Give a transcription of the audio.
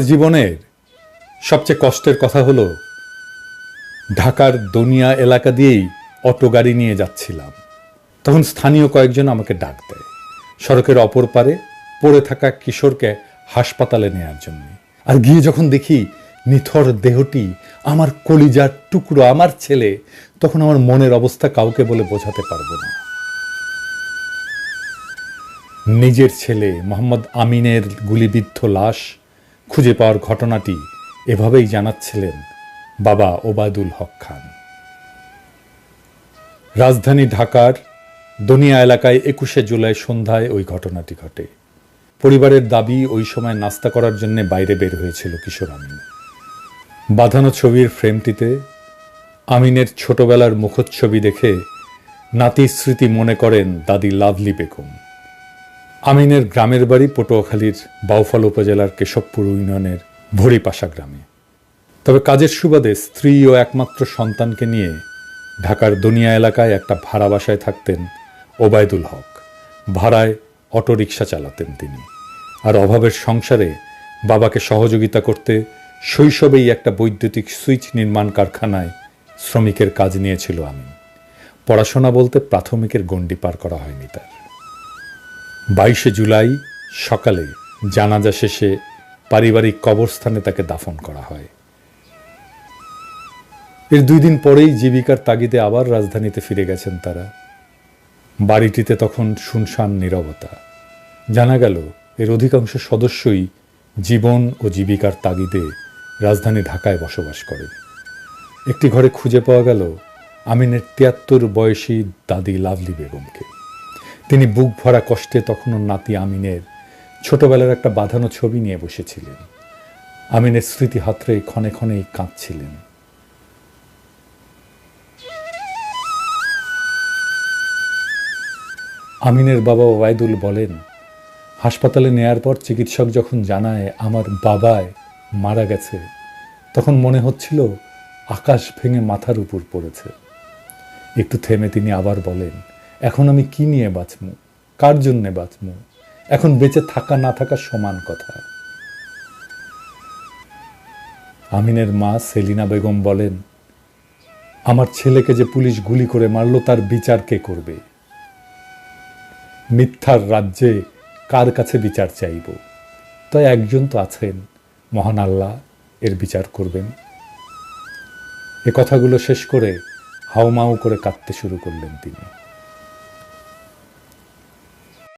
জীবনের সবচেয়ে কষ্টের কথা হলো, ঢাকার দনিয়া এলাকা দিয়েই অটো গাড়ি নিয়ে যাচ্ছিলাম। তখন স্থানীয় কয়েকজন আমাকে ডাক দেয়, সড়কের অপর পারে পড়ে থাকা কিশোরকে হাসপাতালে নেয়ার জন্য। আর গিয়ে যখন দেখি নিথর দেহটি আমার কলিজার টুকরো, আমার ছেলে, তখন আমার মনের অবস্থা কাউকে বলে বোঝাতে পারব না। নিজের ছেলে মোহাম্মদ আমিনের গুলিবিদ্ধ লাশ খুঁজে পাওয়ার ঘটনাটি এভাবেই জানাচ্ছিলেন বাবা ওবায়দুল হক খান। রাজধানী ঢাকার দনিয়া এলাকায় একুশে জুলাই সন্ধ্যায় ওই ঘটনাটি ঘটে। পরিবারের দাবি, ওই সময় নাস্তা করার জন্য বাইরে বের হয়েছিল কিশোর আমিন। বাঁধানো ছবির ফ্রেমটিতে আমিনের ছোটবেলার মুখচ্ছবি দেখে নাতির স্মৃতি মনে করেন দাদি লাভলি বেগম। আমিনের গ্রামের বাড়ি পটুয়াখালীর বাউফল উপজেলার কেশবপুর ইউনিয়নের ভরিপাশা গ্রামে। তবে কাজের সুবাদে স্ত্রী ও একমাত্র সন্তানকে নিয়ে ঢাকার দনিয়া এলাকায় একটা ভাড়া বাসায় থাকতেন ওবায়দুল হক। ভাড়ায় অটোরিকশা চালাতেন তিনি। আর অভাবের সংসারে বাবাকে সহযোগিতা করতে শৈশবেই একটা বৈদ্যুতিক সুইচ নির্মাণ কারখানায় শ্রমিকের কাজ নিয়েছিল আমি পড়াশোনা বলতে প্রাথমিকের গণ্ডি পার করা হয়নি তার। বাইশে জুলাই সকালে জানাজা শেষে পারিবারিক কবরস্থানে তাকে দাফন করা হয়। এর দুই দিন পরেই জীবিকার তাগিদে আবার রাজধানীতে ফিরে গেছেন তারা। বাড়িটিতে তখন শুনশান নীরবতা। জানা গেল, এর অধিকাংশ সদস্যই জীবন ও জীবিকার তাগিদে রাজধানী ঢাকায় বসবাস করেন। একটি ঘরে খুঁজে পাওয়া গেল আমিনের তিয়াত্তর বয়সী দাদি লাভলি বেগমকে। তিনি বুক ভরা কষ্টে তখনও নাতি আমিনের ছোটবেলার একটা বাঁধানো ছবি নিয়ে বসেছিলেন। আমিনের স্মৃতি হাতরে ক্ষণে ক্ষণেই কাঁদছিলেন। আমিনের বাবা ওয়াইদুল বলেন, হাসপাতালে নেয়ার পর চিকিৎসক যখন জানায় আমার বাবায় মারা গেছে, তখন মনে হচ্ছিল আকাশ ভেঙে মাথার উপর পড়েছে। একটু থেমে তিনি আবার বলেন এখন আমি কি নিয়ে বাঁচমু কার জন্যে বাঁচমু এখন বেঁচে থাকা না থাকা সমান কথা। আমিনের মা সেলিনা বেগম বলেন, আমার ছেলেকে যে পুলিশ গুলি করে মারলো, তার বিচার কে করবে? মিথ্যার রাজ্যে কার কাছে বিচার চাইব? তাই একজন তো আছেন, মহান আল্লাহ এর বিচার করবেন। এ কথাগুলো শেষ করে হাউমাউ করে কাঁদতে শুরু করলেন তিনি।